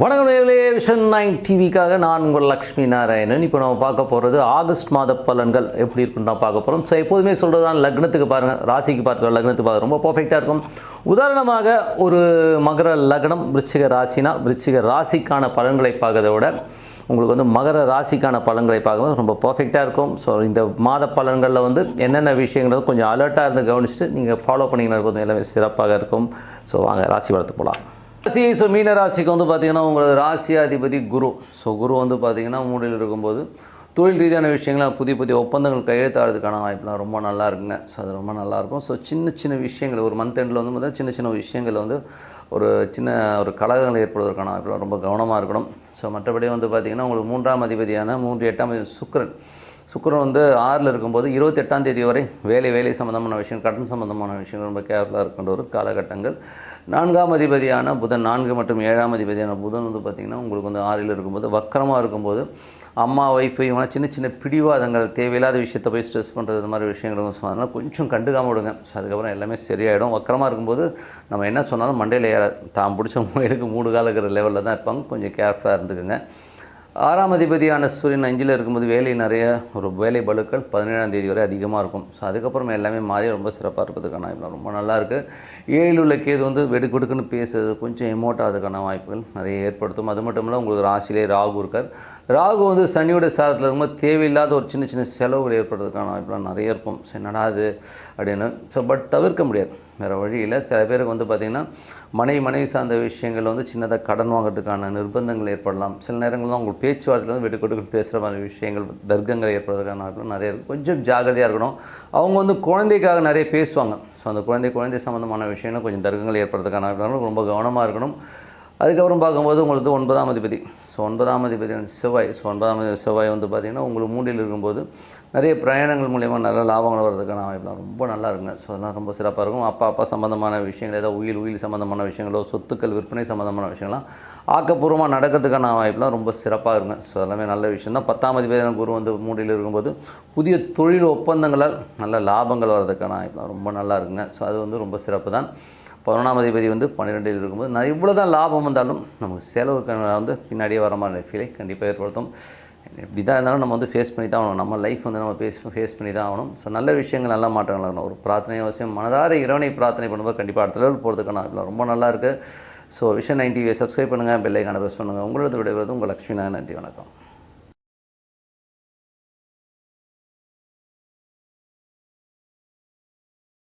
வணக்கம் நேர்களே vision nine டிவிக்காக நான் உங்கள் லக்ஷ்மி நாராயணன். இப்போ நம்ம பார்க்க போகிறது ஆகஸ்ட் மாத பலன்கள் எப்படி இருக்குன்னு தான் பார்க்க போகிறோம் ஸோ எப்போதுமே சொல்கிறது தான் லக்னத்துக்கு பாருங்கள் ராசிக்கு பார்க்குற லக்னத்துக்கு பார்க்க ரொம்ப பர்ஃபெக்டாக இருக்கும். உதாரணமாக ஒரு மகர லக்னம் விருச்சிக ராசினா விருச்சிக ராசிக்கான பலன்களை பார்க்கறத விட உங்களுக்கு வந்து மகர ராசிக்கான பலன்களை பார்க்கும்போது ரொம்ப பர்ஃபெக்டாக இருக்கும். ஸோ இந்த மாத பலன்களில் வந்து என்னென்ன விஷயங்கிறது கொஞ்சம் அலர்ட்டாக இருந்து கவனிச்சுட்டு நீங்கள் ஃபாலோ பண்ணிங்கன்னா கொஞ்சம் எல்லாமே சிறப்பாக இருக்கும். ஸோ வாங்க ராசி வளர்த்து போகலாம் ராசி ஸோ மீன ராசிக்கு வந்து பார்த்திங்கன்னா உங்களோட ராசியாதிபதி குரு. ஸோ குரு வந்து பார்த்திங்கன்னா மூடியில் இருக்கும்போது தொழில் ரீதியான விஷயங்கள்லாம் புதிய புதிய ஒப்பந்தங்கள் கையெழுத்தாடுறதுக்கான வாய்ப்புலாம் ரொம்ப நல்லா இருக்குங்க. ஸோ அது ரொம்ப நல்லாயிருக்கும் ஸோ சின்ன சின்ன விஷயங்கள் ஒரு மந்த் எண்டில் வந்து பார்த்தா சின்ன சின்ன விஷயங்கள் வந்து ஒரு சின்ன ஒரு கலகங்கள் ஏற்படுவதற்கான வாய்ப்புலாம் ரொம்ப கவனமாக இருக்கணும். ஸோ மற்றபடி வந்து பார்த்திங்கன்னா உங்களுக்கு மூன்றாம் அதிபதியான மூன்று எட்டாம் சுக்கரன் சுக்கிரன். சுக்கரன் வந்து ஆறில் இருக்கும்போது இருபத்தெட்டாம் தேதி வரை வேலை வேலை சம்மந்தமான விஷயம் கடன் சம்மந்தமான விஷயங்கள் ரொம்ப கேர்ஃபுல்லாக இருக்கின்ற ஒரு காலகட்டங்கள். நான்காம் அதிபதியான புதன் நான்கு மற்றும் ஏழாம் அதிபதியான புதன் வந்து பார்த்திங்கன்னா உங்களுக்கு வந்து ஆறில் இருக்கும்போது வக்கரமாக இருக்கும்போது அம்மா ஒய்ஃபு இவங்க சின்ன சின்ன பிடிவாதங்கள் தேவையில்லாத விஷயத்தை போய் ஸ்ட்ரெஸ் பண்ணுறது இந்த மாதிரி விஷயங்கள் அதனால் கொஞ்சம் கண்டுக்காமல் விடுங்க. ஸோ அதுக்கப்புறம் எல்லாமே சரியாயிடும். வக்கரமாக இருக்கும்போது நம்ம என்ன சொன்னாலும் மண்டையில் ஏற தான் பிடிச்ச முயலுக்கு மூடு இருக்கிற லெவலில் தான் இருப்பாங்க. கொஞ்சம் கேர்ஃபுல்லாக இருந்துக்குங்க. ஆறாம் அதிபதியான சூரியன் அஞ்சில் இருக்கும்போது வேலை நிறைய ஒரு வேலை பலுக்கள் பதினேழாம் தேதி வரை அதிகமாக இருக்கும். ஸோ அதுக்கப்புறம் எல்லாமே மாறி ரொம்ப சிறப்பாக இருப்பதுக்கான வாய்ப்பு ரொம்ப நல்லாயிருக்கு ஏழில் உள்ள கேது வந்து வெடுக்கொடுக்குன்னு பேசுறது கொஞ்சம் எமோட் ஆகிறதுக்கான வாய்ப்புகள் நிறைய ஏற்படுத்தும். அது மட்டும் இல்லை உங்களுக்கு ராசிலே ராகு இருக்கார். ராகு வந்து சனியோட சாரத்தில் இருக்கும்போது தேவையில்லாத ஒரு சின்ன சின்ன செலவுகள் ஏற்படுறதுக்கான வாய்ப்புலாம் நிறைய இருக்கும். ஸோ என்னடா அது அப்படின்னு. ஸோ பட் தவிர்க்க முடியாது. வேறு வழி இல்லை சில பேருக்கு வந்து பார்த்திங்கன்னா மனைவி மனைவி சார்ந்த விஷயங்கள் வந்து சின்னதாக கடன் வாங்குறதுக்கான நிர்பந்தங்கள் ஏற்படலாம். சில நேரங்களில் உங்களுக்கு பேச்சுவார்த்தையில் வந்து வெட்டு பேசுகிற மாதிரி விஷயங்கள் தர்க்கங்கள் ஏற்படுறதுக்கான வாய்ப்புகள் நிறைய இருக்கும் கொஞ்சம் ஜாகிரதையாக இருக்கணும். அவங்க வந்து குழந்தைக்காக நிறைய பேசுவாங்க. ஸோ அந்த குழந்தை குழந்தை சம்மந்தமான விஷயங்கள் கொஞ்சம் தர்க்கங்கள் ஏற்படுறதுக்கான வாய்ப்புகள் ரொம்ப கவனமாக இருக்கணும். அதுக்கப்புறம் பார்க்கும்போது உங்களுக்கு ஒன்பதாம் அதிபதி. ஸோ ஒன்பதாம் அதிபதியான செவ்வாய் ஸோ ஒன்பதாம் அதிபதி செவ்வாய் வந்து பார்த்திங்கன்னா உங்களுக்கு மூண்டில் இருக்கும்போது நிறைய பிரயாணங்கள் மூலயமா நல்ல லாபங்கள் வர்றதுக்கான வாய்ப்புலாம் ரொம்ப நல்லா இருக்குங்க. ஸோ அதெல்லாம் ரொம்ப சிறப்பாக இருக்கும். அப்பா அப்பா சம்மந்தமான விஷயங்கள் ஏதாவது உயில் உயில் சம்மந்தமான விஷயங்களோ சொத்துக்கள் விற்பனை சம்மந்தமான விஷயங்கள்லாம் ஆக்கப்பூர்வமாக நடக்கிறதுக்கான வாய்ப்புலாம் ரொம்ப சிறப்பாக இருக்குங்க. ஸோ எல்லாமே நல்ல விஷயம் தான். பத்தாம் அதிபதியான குரு வந்து மூடியில் இருக்கும்போது புதிய தொழில் ஒப்பந்தங்களால் நல்ல லாபங்கள் வர்றதுக்கான வாய்ப்புலாம் ரொம்ப நல்லா இருக்குங்க. ஸோ அது வந்து ரொம்ப சிறப்பு தான். பதினொன்றாம் அதிபதி வந்து பன்னிரெண்டில் இருக்கும்போது நான் இவ்வளோ தான் லாபம் வந்தாலும் நமக்கு செலவுக்கு வந்து பின்னாடியே வர மாதிரி ஃபீலை கண்டிப்பாக ஏற்படுத்தும். இப்படி தான் இருந்தாலும் நம்ம வந்து ஃபேஸ் பண்ணி தான் ஆகணும். நம்ம லைஃப் வந்து நம்ம ஃபேஸ் ஃபேஸ் பண்ணி தான் ஆகணும். ஸோ நல்ல விஷயங்கள் நல்ல மாற்றங்கள் ஆகணும் ஒரு பிரார்த்தனை அவசியம். மனதார இறைவனை பிரார்த்தனை பண்ணும்போது கண்டிப்பாக அடுத்த லெவல் போகிறதுக்கான வாய்ப்புலாம் ரொம்ப நல்லா இருக்குது ஸோ விஷன் நைன் டிவியை சப்ஸ்கிரைப் பண்ணுங்கள் பெல்லைக்கான ப்ரெஸ் பண்ணுங்கள் உங்களோட விடைபெறுவது உங்கள் லக்ஷ்மி நன்றி வணக்கம்.